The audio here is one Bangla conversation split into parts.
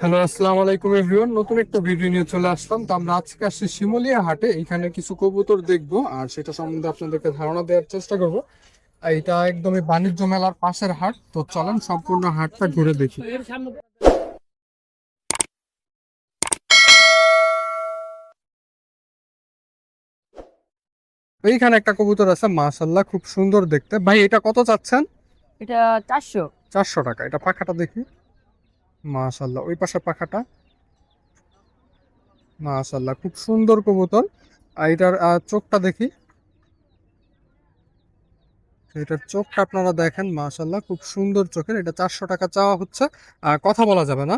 হ্যালো আসসালামু আলাইকুম এভরিওয়ান। নতুন একটা ভিডিও নিয়ে চলে আসলাম। তো আমরা আজকে আসছি শিমুলিয়া হাটে। এখানে কিছু কবুতর দেখব আর সেটা সম্বন্ধে আপনাদেরকে ধারণা দেওয়ার চেষ্টা করব। এটা একদমই বাণিজ্য মেলার পাশের হাট। তো চলেন সম্পূর্ণ হাটটা ঘুরে দেখি। এইখানে একটা কবুতর আছে মাশাল্লাহ খুব সুন্দর দেখতে। ভাই এটা কত চাচ্ছেন? এটা চারশো। চারশো টাকা। এটা পাখাটা দেখি। মাশাল্লাহ ওই পাশে পাখাটা? মাশাল্লাহ খুব সুন্দর কবুতর। আর এটার চোখটা দেখি। এটার চোখটা আপনারা দেখেন মাশাল্লাহ খুব সুন্দর চোখের। এটা চারশো টাকা চাওয়া হচ্ছে। আর কথা বলা যাবে না?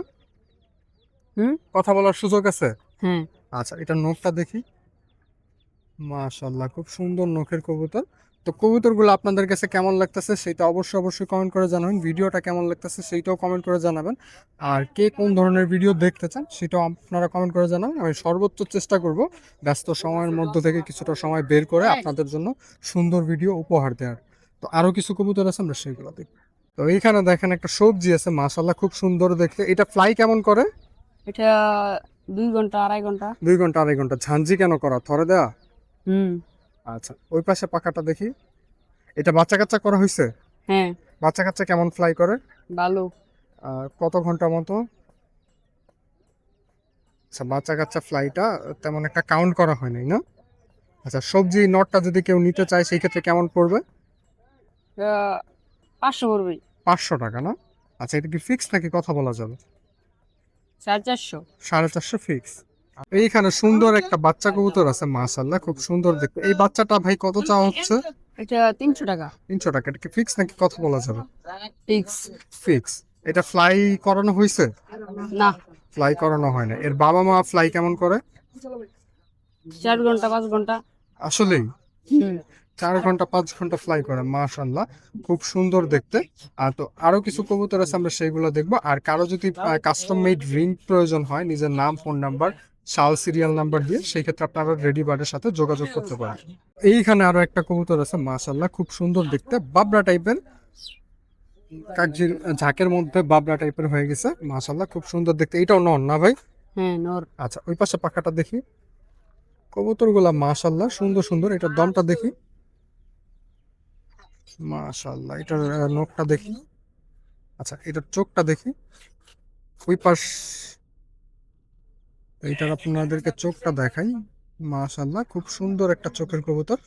হুম? কথা বলার সুযোগ আছে? হুম। আচ্ছা এটা নখটা দেখি। মাশাল্লাহ খুব সুন্দর নখের কবুতর। তো কবুতরগুলো আপনাদের কাছে কেমন লাগতেছে সেটা অবশ্যই অবশ্যই কমেন্ট করে জানাবেন। ভিডিওটা কেমন লাগতেছে সেইটাও কমেন্ট করে জানাবেন। আর কে কোন ধরনের ভিডিও দেখতে চান সেটাও আপনারা কমেন্ট করে জানাবেন আমি সর্বোচ্চ চেষ্টা করব ব্যস্ত সময়ের মধ্য থেকে কিছুটা সময় বের করে আপনাদের জন্য সুন্দর ভিডিও উপহার দেওয়ার। তো আরও কিছু কবুতর আছে আমরা সেইগুলো দেখব। তো এইখানে দেখেন একটা সবজি আছে মাশাল্লাহ খুব সুন্দর দেখতে। এটা ফ্লাই কেমন করে? এটা দুই ঘণ্টা আড়াই ঘণ্টা। দুই ঘণ্টা আড়াই ঘণ্টা। ঝাঞ্জি কেন করা? থরে দেওয়া হুম। আচ্ছা ওই পাশে পাখাটা দেখি। এটা বাচ্চা কাচ্চা করা হয়েছে হ্যাঁ। বাচ্চা কাচ্চা কেমন ফ্লাই করে? ভালো। কত ঘণ্টা মতো? আচ্ছা বাচ্চা কাচ্চা ফ্লাইটা তেমন একটা কাউন্ট করা হয় নাই না? আচ্ছা সবজি নটটা যদি কেউ নিতে চায় সেই ক্ষেত্রে কেমন পড়বে? পাঁচশো পড়বে। পাঁচশো টাকা না? আচ্ছা এটা কি ফিক্স নাকি কথা বলা যাবে? সাড়ে চারশো। সাড়ে চারশো ফিক্স এইখানে সুন্দর একটা বাচ্চা কবুতর আছে মাশাল্লাহ খুব সুন্দর দেখতে। এই বাচ্চাটা ভাই কত চাওয়া হচ্ছে? এটা তিনশো টাকা। তিনশো টাকা এটা কি ফিক্স নাকি কথা বলা যাবে? ফিক্স ফিক্স এটা ফ্লাই করানো হয়েছে? না। ফ্লাই করানো হয় না। এর বাবা মা ফ্লাই কেমন করে? চার ঘণ্টা পাঁচ ঘণ্টা। আসলেই? চার ঘণ্টা পাঁচ ঘণ্টা ফ্লাই করে মাশাল্লাহ খুব সুন্দর দেখতে। আর তো আরও কিছু কবুতর আছে আমরা সেইগুলো দেখব। আর কারও যদি কাস্টম মেড রিং প্রয়োজন হয় নিজের নাম ফোন নাম্বার শাল সিরিয়াল নাম্বার দিয়ে সেই ক্ষেত্রে আপনারা রেডি বার্ডের সাথে যোগাযোগ করতে পারেন। এইখানে আরও একটা কবুতর আছে মাশাল্লাহ খুব সুন্দর দেখতে। বাবরা টাইপের কাকজির ঝাঁকের মধ্যে বাবরা টাইপের হয়ে গেছে মাশাল্লাহ খুব সুন্দর দেখতে। এটাও নন না ভাই? হ্যাঁ নর। আচ্ছা ওই পাশে পাখাটা দেখি। কবুতরগুলা মাশাল্লাহ সুন্দর সুন্দর এটার দমটা দেখি। মাশাল্লাহ এটার নখটা দেখি। আচ্ছা এটার চোখটা দেখি। ওই পাশ এইটার আপনাদেরকে চোখটা দেখাই। মাশাল্লাহ খুব সুন্দর একটা চোখের কবুতর।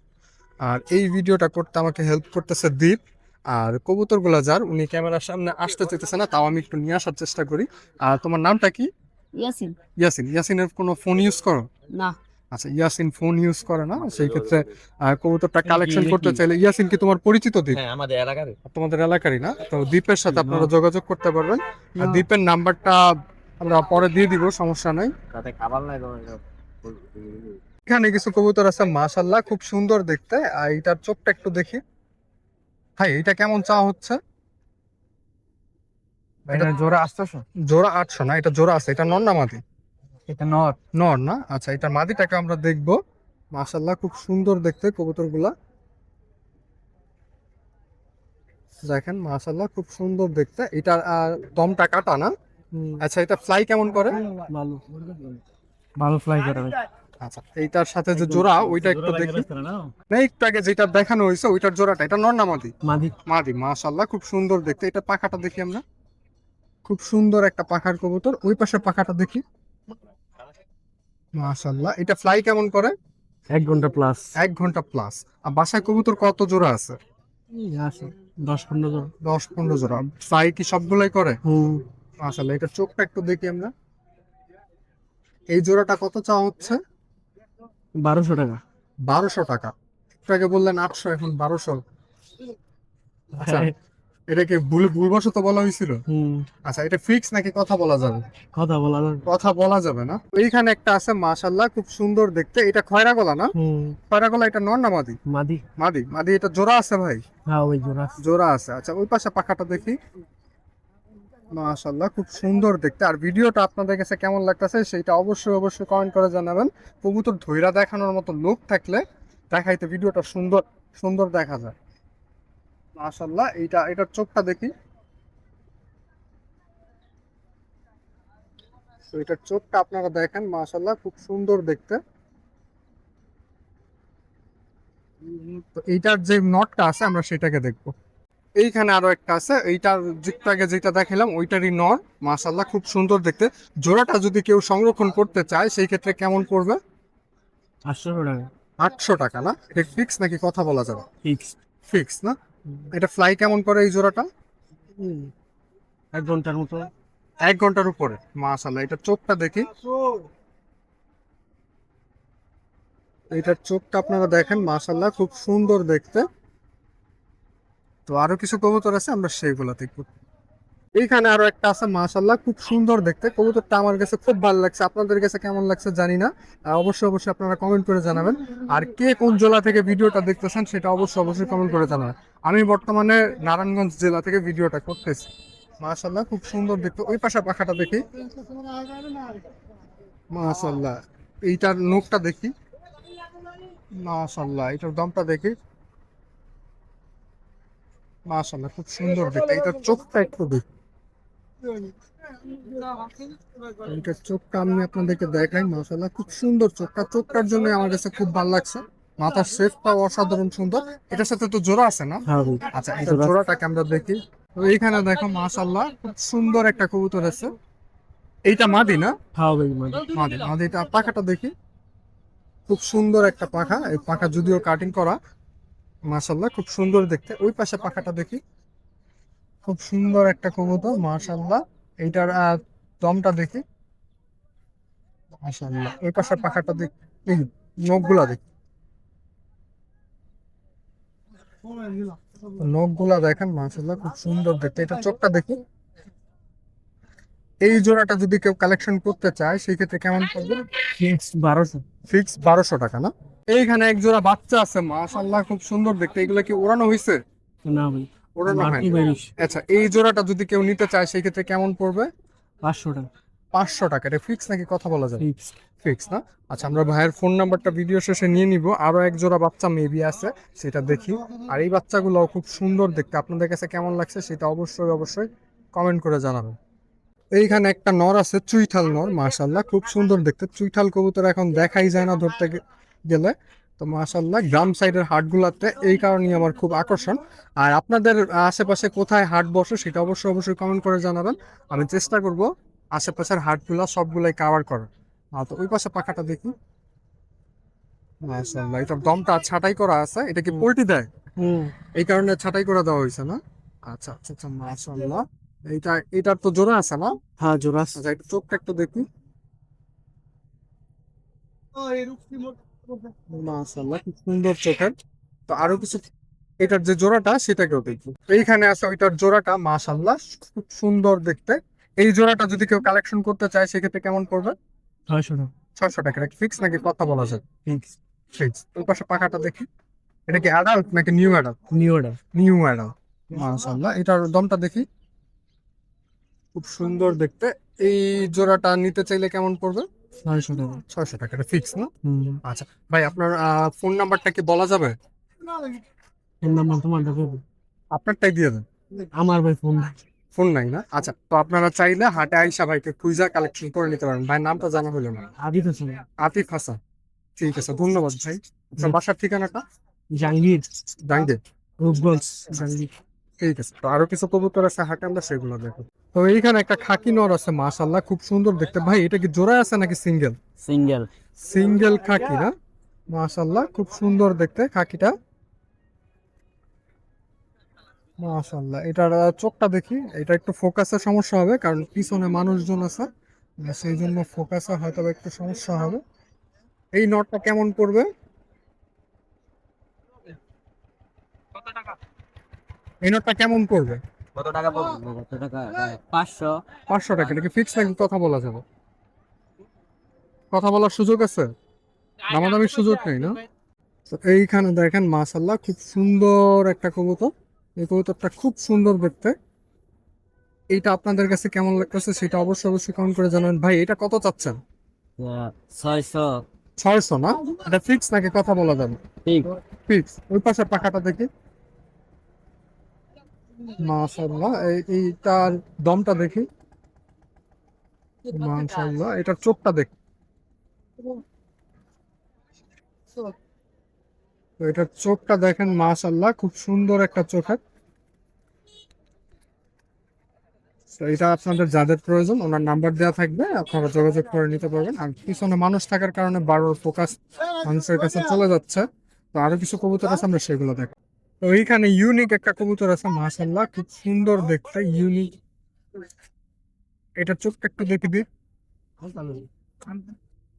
আর এই ভিডিওটা করতে আমাকে হেল্প করতেছে দীপ। আর কবুতরগুলা যার উনি ক্যামেরার সামনে আসতে চাইতেছে না তাও আমি একটু নিয়ে আসার চেষ্টা করি। আর তোমার নামটা কি? ইয়াসিন। ইয়াসিন। ইয়াসিনের কোনো ফোন ইউজ করো? না। আচ্ছা ইয়াসিন ফোন ইউজ করে না সেই ক্ষেত্রে কবুতরটা কালেকশন করতে চাইলে ইয়াসিন কি তোমার পরিচিত দ্বীপ হ্যাঁ আমাদের এলাকার তোমাদের এলাকারই না? তো দ্বীপের সাথে আপনারা যোগাযোগ করতে পারবেন। আর দ্বীপের নাম্বারটা আমরা পরে দিয়ে দিব সমস্যা নাই। তাতে খাবার নাই এখানে কিছু কবুতর আছে মাশাল্লাহ খুব সুন্দর দেখতে। আর এটার চোখটা একটু দেখি। ভাই এটা কেমন চা হচ্ছে? জোরে আসতেছ জোড়া আটশো না এটা জোড়া আছে এটা নর না মাদি? এটা নট নর না? আচ্ছা এটা মাদিটাকে আমরা দেখব। মাশাল্লাহ খুব সুন্দর দেখতে কবুতরগুলা। দেখেন মাশাল্লাহ খুব সুন্দর দেখতে। এটা দমটা কাটা না? আচ্ছা এটা ফ্লাই কেমন করে? ভালো। ভালো ফ্লাই করে আচ্ছা এইটার সাথে যে জোড়া ওইটা একটু দেখি। না একটু আগে যেটা দেখানো হয়েছে ওইটার জোড়াটা এটা নর না মাদি? মাদি। মাদি মাশাল্লাহ খুব সুন্দর দেখতে। এটা পাখাটা দেখি আমরা। খুব সুন্দর একটা পাখার কবুতর। ওই পাশে পাখাটা দেখি। মাশাল্লাহ এটা ফ্লাই কেমন করে? এক ঘণ্টা প্লাস এক ঘণ্টা প্লাস আর বাসায় কবুতর কত জোড়া আছে? আছে দশ পনেরো জন দশ পনেরো জোড়া। ফ্লাই কি সবগুলাই করে? হুম। মাশাল্লাহ এটা চোখটা একটু দেখি আমরা। এই জোড়াটা কত চাওয়া হচ্ছে? বারোশো টাকা। বারোশো টাকা। একটু আগে বললেন আটশো এখন বারোশো। আচ্ছা এটা কি ভুল ভুলবশত বলা হয়েছিল? আচ্ছা এটা ফিক্স নাকি কথা বলা যাবে? কথা বলা যাবে। কথা বলা যাবে না। এইখানে একটা আছে মাশাল্লাহ খুব সুন্দর দেখতে। এটা খয়রা গলা না? খয়রা গলা এটা নর না মাদি? মাদি। মাদি। মাদি এটা জোড়া আছে ভাই? হ্যাঁ ওই জোড়া জোড়া আছে। আচ্ছা ওই পাশে পাখাটা দেখি। মাশাল্লাহ খুব সুন্দর দেখতে। আর ভিডিওটা আপনাদের কাছে কেমন লাগতেছে সেটা অবশ্যই অবশ্যই কমেন্ট করে জানাবেন। কবুতর ধৈরা দেখানোর মতো লোক থাকলে দেখাইতে ভিডিওটা সুন্দর সুন্দর দেখা যায়। মাশাল্লাহ এইটা, এটার চোখটা দেখি। তো এটার চোখটা আপনারা দেখেন মাশাল্লাহ খুব সুন্দর দেখতে। তো এইটার যে নটটা আছে, আমরা সেটাকে দেখব। এইখানে আরও একটা আছে এইটার আগে যেটা দেখালাম ওইটারই নর। মাশাল্লাহ খুব সুন্দর দেখতে। জোড়াটা যদি কেউ সংরক্ষণ করতে চায় সেই ক্ষেত্রে কেমন পড়বে? আটশো টাকা। আটশো টাকা না? এটা ফিক্স নাকি কথা বলা যাবে? ফিক্স ফিক্স না? এটা ফ্লাই কেমন করে এই জোড়াটা? এক ঘণ্টার মতো। এক ঘণ্টার উপরে। মাশাল্লাহ এটা চোখটা দেখি। এটার চোখটা আপনারা দেখেন মাশাল্লাহ খুব সুন্দর দেখতে। তো আরও কিছু কবুতর আছে, আমরা সেইগুলো দেখব। এইখানে আরও একটা আছে মাশাল্লাহ খুব সুন্দর দেখতে। কবুতরটা আমার কাছে খুব ভালো লাগছে। আপনাদের কাছে কেমন লাগছে জানি না। অবশ্যই অবশ্যই আপনারা কমেন্ট করে জানাবেন। আর কে কোন জেলা থেকে ভিডিওটা দেখতেছেন, সেটা অবশ্যই অবশ্যই কমেন্ট করে জানাবেন। আমি বর্তমানে নারায়ণগঞ্জ জেলা থেকে ভিডিওটা করতেছি। মাশাল্লাহ খুব সুন্দর দেখতে। ওই পাশে পাখাটা দেখি। মাশাল্লাহ এইটার নখটা দেখি। মাশাল্লাহ এটার দমটা দেখি। মাশাল্লাহ খুব সুন্দর দেখতে। এটার চোখটা একটু দেখি। এটার চোখটা আমি আপনাদেরকে দেখাই মাশাল্লাহ খুব সুন্দর চোখটা চোখটার জন্য আমার কাছে খুব ভালো লাগছে। মাথার শেপটাও অসাধারণ সুন্দর। এটার সাথে তো জোড়া আছে না? হ্যাঁ আচ্ছা এটা জোড়াটাকে আমরা দেখি। তো এইখানে দেখো মাশাল্লাহ খুব সুন্দর একটা কবুতর আছে। এইটা মাদি না? হ্যাঁ ভাই মানে মাদি মাদিটা পাখাটা দেখি। খুব সুন্দর একটা পাখা। এই পাখা যদিও কাটিং করা মাশাল্লাহ খুব সুন্দর দেখতে। ওই পাশে পাখাটা দেখি। খুব সুন্দর একটা কবুতর মাশাল্লাহ এইটার দমটা দেখি। মাশাল্লাহ ওই পাশে পাখাটা দেখি নখগুলা দেখি। নখগুলা দেখেন মাশাল্লাহ খুব সুন্দর দেখতে। এটা চোখটা দেখি। এই জোড়াটা যদি কেউ কালেকশন করতে চায় সেই ক্ষেত্রে কেমন পড়বে? ফিক্স বারোশো। ফিক্স বারোশো টাকা না? এইখানে এক জোড়া বাচ্চা আছে মাশাল্লাহ খুব সুন্দর দেখতে। এগুলো কি ওড়ানো হয়েছে না ভাই ওড়ানো হয়নি। আচ্ছা এই জোড়াটা যদি কেউ নিতে চায় সেই ক্ষেত্রে কেমন পড়বে? পাঁচশো টাকা। পাঁচশো টাকা। এটা ফিক্স নাকি কথা বলা যায়? ফিক্স ফিক্স না? আচ্ছা আমরা ভাইয়ের ফোন নাম্বারটা ভিডিও শেষে নিয়ে নিব। আরও এক জোড়া বাচ্চা মেবি আছে সেটা দেখি। আর এই বাচ্চাগুলো খুব সুন্দর দেখতে। আপনাদের কাছে কেমন লাগছে সেটা অবশ্যই অবশ্যই কমেন্ট করে জানাবেন। এইখানে একটা নর আছে চুইঠাল নর মাশাল্লাহ খুব সুন্দর দেখতে। চুইঠাল কবুতর এখন দেখাই যায় না ধরতে গেলে। তো মাশাল্লাহ গ্রাম সাইডের হাটগুলাতে এই কারণেই আমার খুব আকর্ষণ। আর আপনাদের আশেপাশে কোথায় হাট বসে সেটা অবশ্যই অবশ্যই কমেন্ট করে জানাবেন। আমি চেষ্টা করব আশেপাশের হাটগুলা সবগুলাই কাভার করার। তো ওই পাশে পাখাটা দেখি। মাশাআল্লাহ এটার দমটা ছাটাই করা আছে। এটা কি পোল্ট্রি দেয়? হুম। এই কারণে ছাটাই করে দেওয়া হয়েছে না? আচ্ছা আচ্ছা আচ্ছা মাশাআল্লাহ। এইটা এটার তো জোড়া আছে না? হ্যাঁ জোরাস আচ্ছা একটু চোখটা একটু দেখি। মাশাআল্লাহ খুব সুন্দর চোখের তো আরও কিছু এটার যে জোড়াটা সেটাকেও দেখি। এইখানে আছে ওইটার জোড়াটা মাশাআল্লাহ খুব সুন্দর দেখতে। এই জোড়াটা যদি কেউ কালেকশন করতে চায় সেক্ষেত্রে কেমন পড়বে? ছয়শো টাকা। ছয়শো টাকা ফিক্স নাকি কথা বলা যায়? ফিক্স ফিক্স ওই পাশে পাখাটা দেখি। এটা কি অ্যাডাল্ট নাকি new adult new order new adult মাশাআল্লাহ এটার দমটা দেখি। খুব সুন্দর দেখতে। এই জোড়াটা নিতে চাইলে কেমন পড়বে? ছয়শো টাকা। ছয়শো টাকা এটা ফিক্স না? আচ্ছা ভাই আপনার ফোন নাম্বারটা কি বলা যাবে? ফোন নাম্বার তোমার দেবে আপনারটাই দিয়ে দেন। আমার ভাই ফোন ফোন নাই না? আচ্ছা তো আপনারা চাইলে হাটে আইসা ভাইকে কুইজা কালেকশন করে নিতে পারেন। ভাই নামটা জানা হলো না। আদিত আছে আতিফ হাসান। ঠিক আছে ধন্যবাদ ভাই। আপনার বাসার ঠিকানাটা? জাহাঙ্গীর। জানগে রূপগঞ্জ জাহাঙ্গীর। ঠিক আছে তো আরও কিছু কবুতর আছে হাটে আমরা সেগুলো দেখো। তো এইখানে একটা খাকি নর আছে মাশাল্লাহ খুব সুন্দর দেখতে। ভাই এটা কি জোড়া আছে নাকি সিঙ্গেল? সিঙ্গেল। সিঙ্গেল খাকি না? মাশাল্লাহ খুব সুন্দর দেখতে খাকিটা। মাশাল্লাহ এটার চোখটা দেখি এটা একটু ফোকাসের সমস্যা হবে কারণ পিছনে মানুষজন আছে সেই জন্য ফোকাসে হয়তো একটু সমস্যা হবে। এই নটটা কেমন পড়বে? এই নটটা কেমন পড়বে? কত টাকা পড়বে? কত টাকা? পাঁচশো। পাঁচশো টাকা এটা কি ফিক্স নাকি কথা বলা যাবে? কথা বলার সুযোগ আছে? দামাদামির সুযোগ নেই না? এইখানে দেখেন মাশাল্লাহ খুব সুন্দর একটা কবুতর। এই কবুতরটা খুব সুন্দর দেখতে। এইটা আপনাদের কাছে কেমন লাগতেছে সেটা অবশ্যই অবশ্যই কমেন্ট করে জানাবেন। ভাই এটা কত চাচ্ছেন? ছয়শো। ছয়শো না? এটা ফিক্স নাকি কথা বলা যাবে? ঠিক ফিক্স ওই পাশের পাখাটা দেখি। মাশাল্লাহ এই এইটার দমটা দেখি। মাশাআল্লাহ, এটার চোখটা দেখ। তো এটার চোখটা দেখেন, মাশাআল্লাহ, খুব সুন্দর একটা চোখের তো এটা আপনাদের যাদের প্রয়োজন, ওনার নাম্বার দেওয়া থাকবে, আপনারা যোগাযোগ করে নিতে পারবেন। আর পিছনে মানুষ থাকার কারণে বারবার ফোকাস মানুষের কাছে চলে যাচ্ছে। তো আরও কিছু কবুতর আছে, আমরা সেগুলো দেখো তো এইখানে ইউনিক একটা কবুতর আছে, মাশাআল্লাহ, খুব সুন্দর দেখতে ইউনিক এটা চোখটা একটু দেখে দিই।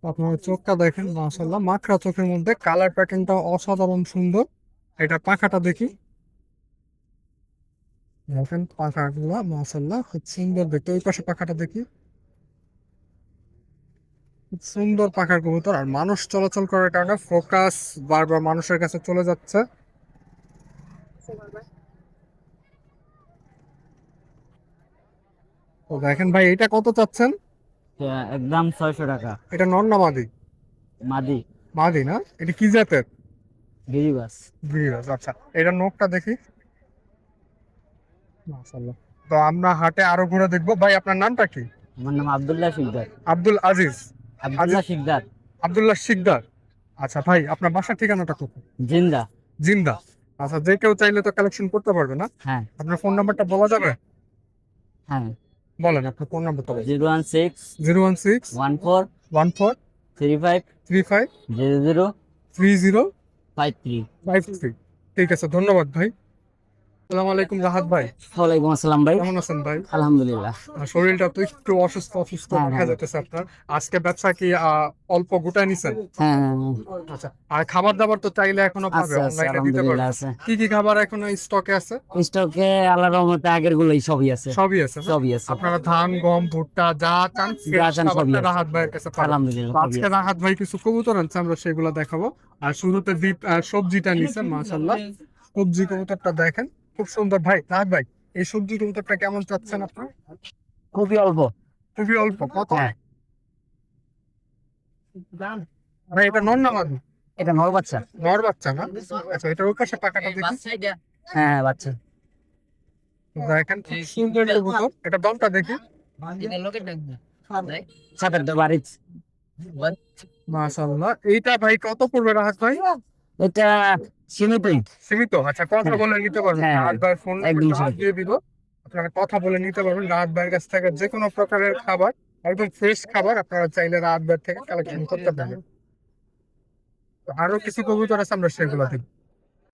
আপনার চোখটা দেখেন, মাশাআল্লাহ, মাখরা চোখের মধ্যে কালার প্যাটার্নটা অসাধারণ সুন্দর। এটা পাখাটা দেখি। দেখেন, পাখাগুলো, মাশাআল্লাহ, খুব সুন্দর দেখতে। ওই পাশে পাখাটা দেখি। সুন্দর পাখার কবুতর, আর মানুষ চলাচল করার কারণে ফোকাস বারবার মানুষের কাছে চলে যাচ্ছে। তো দেখেন ভাই এটা কত চাচ্ছেন? একদম ছয়শো টাকা। এটা নর না মাদি? মাদি। মাদি না? এটা কি জাতের? গিরিবাস। বিরাজ আচ্ছা। এটা নোকটা দেখি। মাশাআল্লাহ। তো আমরা হাটে আরও ঘুরে দেখব। ভাই আপনার নামটা কি? আমার নাম আব্দুল্লাহ শিকদার। আব্দুল আজিজ। আব্দুল্লাহ শিকদার। আব্দুল্লাহ শিকদার। আচ্ছা ভাই আপনার বাসার ঠিকানাটা কোথায়? জিন্দা। জিন্দা। আচ্ছা যে কেউ চাইলে তো কালেকশন করতে পারবে না। হ্যাঁ। আপনার ফোন নাম্বারটা বলা যাবে? হ্যাঁ। বলেন আপনার ফোন নাম্বারটা zero one six zero one six one four one four three five three five zero zero three zero five three. Five three. ঠিক আছে ধন্যবাদ ভাই। আসসালামু আলাইকুম রাহাত ভাই। ওয়ালাইকুম আসসালাম ভাই। কেমন আছেন ভাই? আলহামদুলিল্লাহ। শরীরটা তো একটু অসুস্থ অসুস্থ হ্যাঁ, দেখা হ্যাঁ। যাইতেছে আপনার। আজকে ব্যবসা কি অল্প গোটায় নিছেন? হ্যাঁ হ্যাঁ, হ্যাঁ। আচ্ছা আর খাবার দাবার তো চাইলে এখনও পাবে অনলাইনে দিতে পারবে কি কি খাবার এখনও স্টকে আছে? স্টকে আল্লাহ রহমতে আগের গুলোই সবই আছে। সবই আছে সবই আছে। আপনারা ধান গম ভুট্টা যা চান যা চান সবই রাহাত ভাইয়ের কাছে আলহামদুলিল্লাহ আজকে রাহাত ভাই কিছু কবুতর আনছে আমরা সেগুলো দেখাবো। আর শুরুতে দ্বীপ সবজিটা নিছেন মাশাল্লাহ সবজি কবুতরটা দেখেন। খুব সুন্দর। ভাই রাহাত ভাই এই সবজি কবুতরটা কেমন চাচ্ছেন আপনার? খুবই অল্প। খুবই অল্প কত? হ্যাঁ। ভাই এটা নন না এটা নর বাচ্চা। নর বাচ্চা না? আচ্ছা এটা ওর কাছে পাকাটা দেখি। হ্যাঁ বাচ্চা। দেখেন খুব সুন্দর কবুতর এটা দমটা দেখি। সাথে তো বাড়ি মাশাআল্লাহ। এইটা ভাই কত পড়বে রাহাত ভাই? এটা সীমিতই। সীমিত। আচ্ছা কথা বলে নিতে পারবেন। হ্যাঁ, রাহাত ভাইয়ের ফোন দিয়ে দিব। আপনারা কথা বলে নিতে পারবেন। রাহাত ভাইয়ের কাছ থেকে যে কোনো প্রকারের খাবার একদম ফ্রেশ খাবার আপনারা চাইলে রাহাত ভাইয়ের থেকে কালেকশন করতে পারবেন আরও কিছু কবুতর আছে আমরা সেগুলো দেখি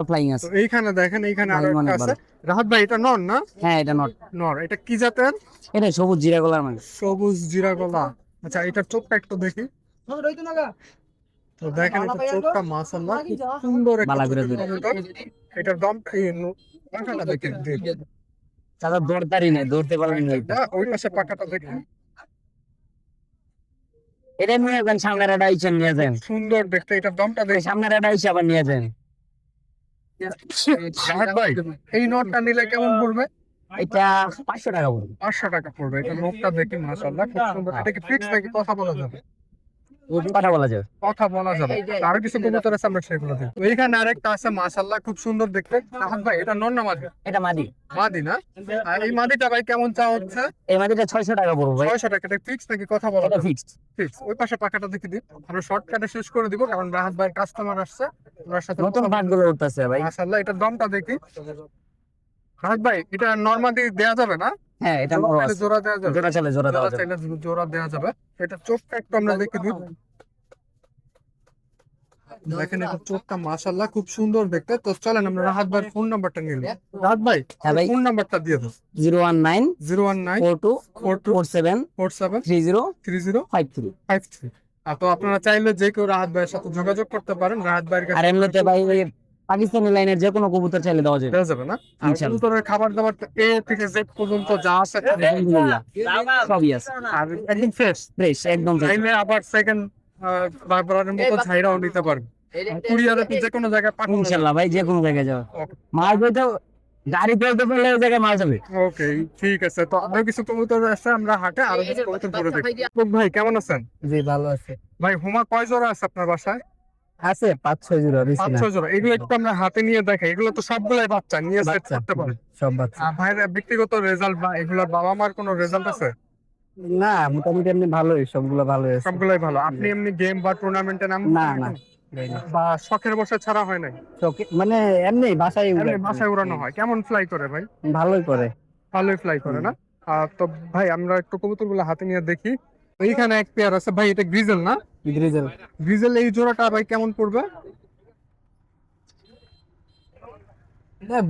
ফ্লাইং আছে। এইখানে দেখেন এইখানে আরও ভাই, একটা আছে। রাহাত ভাই এটা নন না? হ্যাঁ এটা নট নর। এটা কি জাতের? এটা সবুজ জিরা গলার মানে সবুজ জিরা গলা। আচ্ছা এটা চোখটা একটু দেখি। তো দেখেন এটা চোখটা মাশাআল্লাহ খুব সুন্দর একটা। এটার দাম এই পাখাটা দেখেন তাদের দৌড়তারি নেই দৌড়তে পারবেন না এটা। ওই পাশে পাখাটা দেখেন। এটা নিয়ে যান সামনের একটা ইচ্ছা নিয়ে যান। সুন্দর দেখতে এটার দামটা দেখেন। সামনের একটা ইচ্ছা আবার নিয়ে যান। ভাই এই নোটটা নিলে কেমন পড়বে? এটা পাঁচশো টাকা পড়বে। পাঁচশো টাকা পড়বে এটা নোটটা দেখি মাশাআল্লাহ খুব সুন্দর। এটা কি ফিক্স নাকি কথা বলা যাবে? কথা বলা যাবে। কথা বলা যাবে। আরও কিছু কবুতর আছে আমরা সেগুলো দেখি। তো আরেকটা আছে মাশাআল্লাহ খুব সুন্দর দেখতে। রাহাত ভাই এটা নন মাদি? এটা মাদি। মাদি না? আর এই মাদিটা ভাই কেমন চা হচ্ছে? এই মাদিটা টাকা পড়বে টাকা এটা ফিক্স নাকি কথা বলা এটা ফিক্সড ফিক্স ওই পাশে দেখে দিন। আমরা শর্টকাটে শেষ করে দিব কারণ রাহাত ভাইয়ের কাস্টমার আসছে। ওনার সাথে নতুন ভাগগুলো উঠতেছে ভাই। দামটা দেখি। রাহাত ভাই এটা নরমালি দেয়া যাবে না? হ্যাঁ এটা জোড়া দেওয়া যাবে। জোড়া চলে জোড়া দেওয়া যাবে। জোড়া দেওয়া যাবে। এটা চোখটা একটু আমরা দেখে দিই। দেখেন এটা চোখটা মাশাআল্লাহ খুব সুন্দর দেখতে। তো চলেন আমরা রাহাত ভাইয়ের ফোন নাম্বারটা রাহাত ভাই হ্যাঁ ভাই। ফোন নাম্বারটা দিয়ে দাও। Zero one nine zero one nine four two four four seven four seven three three zero five three. Five three. আর তো আপনারা চাইলে যে কেউ রাহাত ভাইয়ের সাথে যোগাযোগ করতে পারেন। রাহাত ভাইয়ের আর এমনিতে ভাই পাকিস্তানি লাইনের যে কোনো কবুতর চাইলে দেওয়া যাবে। দেওয়া যাবে না? কবুতরের খাবার দাবার তো এ থেকে জেড পর্যন্ত যা আছে আলহামদুলিল্লাহ। সবই আছে। আর একদম ফ্রেশ ফ্রেশ একদম। চাইলে আবার সেকেন্ড বারবারের মতো ঝাইরাও নিতে পারবে। কুরিয়ারে তো যে কোনো জায়গায় পাঠানো ইনশাল্লাহ ভাই যে কোনো জায়গায় Okay. মাল বইতে গাড়ি পেতে পেলে ওই জায়গায় মাল যাবে। ওকে ঠিক আছে। তো আরও কিছু কবুতর আছে আমরা হাটে আরও কিছু কবুতর ঘুরে দেখি। ভাই কেমন আছেন? জি ভালো আছে। ভাই হুমা কয় জোড়া আছে আপনার বাসায়? আছে পাঁচ ছয় জোড়া পাঁচ ছয় জোড়া। এগুলো একটু আমরা হাতে নিয়ে দেখাই এগুলো তো সবগুলাই বাচ্চা নিয়ে সেট করতে পারে সব বাচ্চা। ভাইয়ের ব্যক্তিগত রেজাল্ট বা এগুলোর বাবা মার কোনো রেজাল্ট আছে? না মোটামুটি এমনি ভালোই সবগুলো ভালোই আছে। সবগুলাই ভালো। আপনি এমনি গেম বা টুর্নামেন্টে নাম না, না। বা শখের বসে ছাড়া হয় নাই? মানে এমনি বাসায় বাসায় উড়ানো হয়। কেমন ফ্লাই করে ভাই? ভালোই করে। ভালোই ফ্লাই করে না? তো ভাই আমরা একটু কবুতরগুলো হাতে নিয়ে দেখি। এইখানে এক পেয়ার আছে। ভাই এটা গ্রিজেল না? গ্রিজেল। গ্রিজেল এই জোড়াটা ভাই কেমন পড়বে?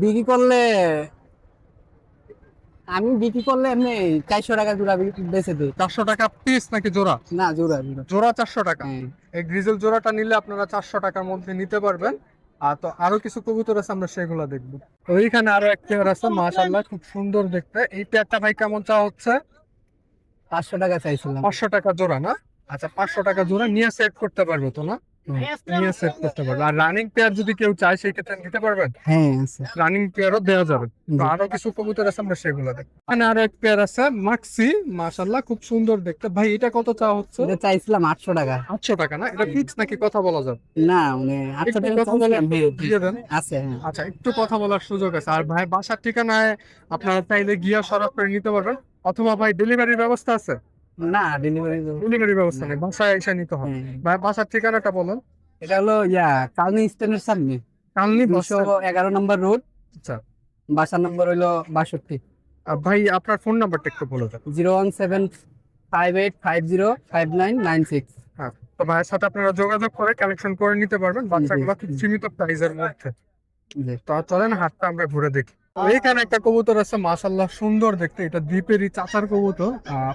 বিক্রি করলে আমি বিক্রি করলে এমনি চারশো টাকা জোড়া বেচে দিই। চারশো টাকা পিস নাকি জোড়া? না জোড়া জোড়া। চারশো টাকা। হ্যাঁ। এই গ্রিজেল জোড়াটা নিলে আপনারা চারশো টাকার মধ্যে নিতে পারবেন। আর তো আরও কিছু কবুতর আছে আমরা সেগুলো দেখব। তো এইখানে আরও এক পেয়ার আছে মাশাল্লাহ খুব সুন্দর দেখতে। এই পেয়ারটা ভাই কেমন চা হচ্ছে? পাঁচশো টাকা চাইছিলাম। পাঁচশো টাকা জোড়া না? আচ্ছা পাঁচশো টাকা জোড়া নিয়ে সেট করতে পারব তো না? নিয়ে সেট করতে পারব। আর রানিং পেয়ার যদি কেউ চায় সেই ক্ষেত্রে পারবেন? হ্যাঁ রানিং পেয়ারও দেওয়া যাবে। আরও কিছু কবুতর আছে আমরা সেগুলো আরও এক পেয়ার আছে মাক্সি মাশাল্লাহ খুব সুন্দর দেখতে। ভাই এটা কত চা হচ্ছে? এটা চাইছিলাম আটশো টাকা। আটশো টাকা না? এটা ফিক্স নাকি কথা বলা যাবে? না মানে আটশো টাকা কথা বলে চাইছিলাম, হ্যাঁ, দিয়ে দেন। আছে হ্যাঁ। আচ্ছা একটু কথা বলার সুযোগ আছে। আর ভাই বাসার ঠিকানায় আপনারা চাইলে গিয়া সরাসরি নিতে পারবেন। অথবা ভাই ডেলিভারির ব্যবস্থা আছে? না ডেলিভারি ডেলিভারি ব্যবস্থা নেই বাসায় এসে নিতে হবে। ভাই বাসার ঠিকানাটা বলুন। এটা হলো ইয়া কালনি স্ট্যান্ডের সামনে। কালনি দুশো এগারো নম্বর রোড। আচ্ছা। বাসা নম্বর হইল বাষট্টি। ভাই আপনার ফোন নাম্বারটা একটু বলে দেন। Zero one seven five eight five zero five nine nine six. হ্যাঁ তো ভাইয়ের সাথে আপনারা যোগাযোগ করে কালেকশন করে নিতে পারবেন। বাচ্চাগুলো খুব সীমিত প্রাইজের মধ্যে। তো চলেন হাটটা আমরা ঘুরে দেখি। তো এইখানে একটা কবুতর আছে মাশাল্লাহ সুন্দর দেখতে। এটা দ্বীপেরই চাচার কবুতর।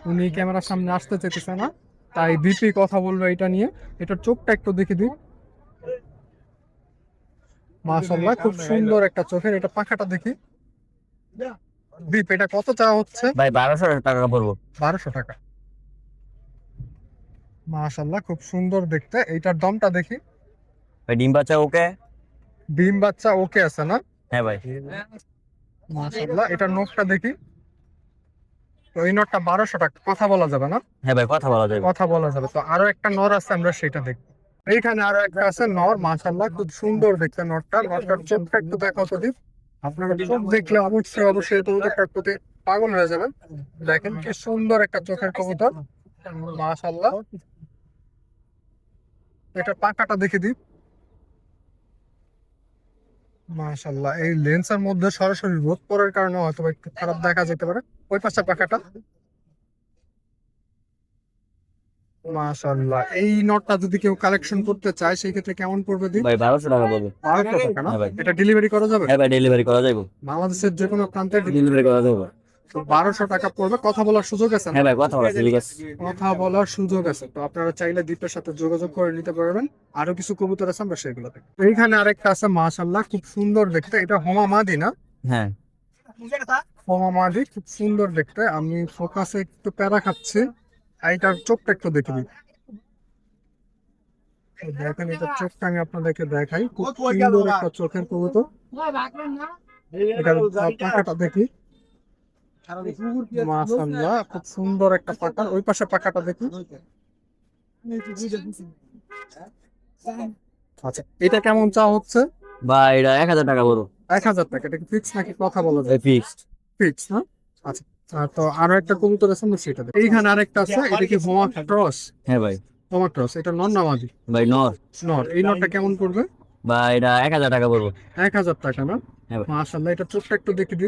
উনি ক্যামেরার সামনে আসতে চাইতেছে না। তাই দ্বীপই কথা বলবে এটা নিয়ে। এটার চোখটা একটু দেখে দিই। মাশাল্লাহ খুব সুন্দর একটা চোখের। এটা পাখাটা দেখি। দ্বীপ এটা কত চাওয়া হচ্ছে? ভাই বারোশো টাকা পড়ব। বারোশো টাকা। মাশাল্লাহ খুব সুন্দর দেখতে। এইটার দামটা দেখি। ভাই ডিম বাচ্চা ওকে? ডিম বাচ্চা ওকে আছে না? হ্যাঁ ভাই। মাশাল্লাহ এটার নখটা দেখি। তো এই নটটা বারোশো টাকা কথা বলা যাবে না? হ্যাঁ ভাই কথা বলা যাবে। কথা বলা যাবে। তো আরও একটা নর আছে আমরা সেটা দেখি। এইখানে আরও একটা আছে নর মাশাল্লাহ খুব সুন্দর দেখতে নরটা নরটার চোখটা একটু দেখো তো দীপ আপনারা চোখ দেখলে অবশ্যই অবশ্যই কবুতরটার প্রতি পাগল হয়ে যাবেন। দেখেন কি সুন্দর একটা চোখের কবুতর। মাশাল্লাহ এটা পাকাটা দেখে দিই। মাশাল্লাহ এই লেন্সের মধ্যে সরাসরি রোদ পড়ার কারণে হয়তো একটু খারাপ দেখা যেতে পারে। ওই পাশে পাখাটা। মাশাল্লাহ এই নটটা যদি কেউ কালেকশন করতে চায় সেই ক্ষেত্রে কেমন পড়বে দিন? ভাই 1200 টাকা পড়বে। 1200 টাকা না? হ্যাঁ এটা ডেলিভারি করা যাবে? হ্যাঁ ভাই ডেলিভারি করা যাবে বাংলাদেশের যে কোনো প্রান্তে ডেলিভারি করা যাবে বারোশো টাকা পড়বে। কথা বলার সুযোগ আছে হ্যাঁ ভাই কথা আছে। বলার সুযোগ আছে। তো আপনারা চাইলে দ্বীপের সাথে যোগাযোগ করে নিতে পারবেন। আরও কিছু কবুতর আছে আমরা সেগুলো দেখি এইখানে আরেকটা আছে মাশাল্লাহ খুব সুন্দর দেখতে। এটা হোমা মাদি না? হ্যাঁ। হোমা মাদি খুব সুন্দর দেখতে। আমি ফোকাসে একটু প্যারা খাচ্ছি। এইটার চোখটা একটু দেখে দিই দেখেন এটা চোখটা আমি আপনাদেরকে দেখাই। খুব সুন্দর একটা চোখের কবুতর। পাখাটা দেখি। মাশাআল্লাহ খুব সুন্দর একটা পাখা ওই পাশে পাখাটা দেখি। আচ্ছা এটা কেমন চা হচ্ছে? ভাই এটা এক হাজার টাকা পড়ব এক হাজার টাকা এটা কি ফিক্স নাকি কথা বলা যায়? ফিক্সড ফিক্স না? আচ্ছা তো আরও একটা কবুতর আছে আমরা সেটা। এইখানে আরেকটা আছে এটা কি হোমা ক্রস হ্যাঁ ভাই। হোমা ক্রস এটা নন নামাজি ভাই নর। নর। এই নরটা কেমন পড়বে? বা এটা এক হাজার টাকা পড়ব এক হাজার টাকা না? হ্যাঁ। মাশাআল্লাহ এটা চোখটা একটু দেখে এটা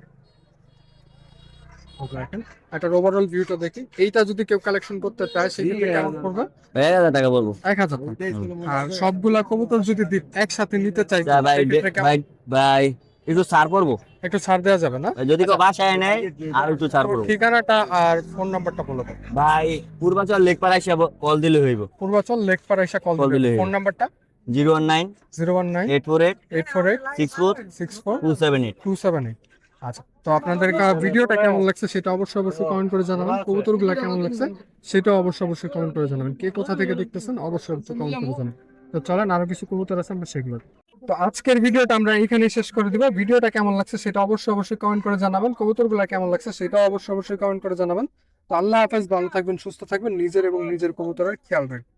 দেখেন এটার ওভারঅল ভিউটা দেখি। এইটা যদি কেউ কালেকশন করতে চায় সেক্ষেত্রে কেমন পড়বে এক হাজার টাকা পড়ব এক হাজার আর সবগুলা কবুতর যদি একসাথে নিতে চাই ভাই কেমন- ভাই একটু ছাড় পড়ব? একটু ছাড় দেওয়া যাবে না? যদি কেউ বাসায় নেয় আর একটু ছাড় পড়ব। ঠিকানাটা আর ফোন নাম্বারটা বলে ভাই পূর্বাচল লেক পাড়া এসে কল দিলে হইব। পূর্বাচল লেকপাড়া এসে কল দিলে ফোন নাম্বারটা zero one nine zero one nine eight four eight eight four eight six four six four two seven eight. Two seven eight. আচ্ছা। তো আপনাদের ভিডিওটা কেমন লাগছে সেটা অবশ্যই অবশ্যই কমেন্ট করে জানাবেন। কবুতরগুলো কেমন লাগছে সেটা অবশ্যই অবশ্যই কমেন্ট করে জানাবেন। কে কোথা থেকে দেখতেছেন অবশ্যই অবশ্যই কমেন্ট করে জানাবেন। তো চলেন আরও কিছু কবুতর আছে আমরা সেগুলো তো আজকের ভিডিওটা আমরা এখানে শেষ করে দিব। ভিডিওটা কেমন লাগছে সেটা অবশ্যই অবশ্যই কমেন্ট করে জানাবেন। কবুতরগুলো কেমন লাগছে সেটাও অবশ্যই অবশ্যই কমেন্ট করে জানাবেন। তো আল্লাহ হাফেজ ভালো থাকবেন সুস্থ থাকবেন। নিজের এবং নিজের কবুতরের খেয়াল রাখবেন।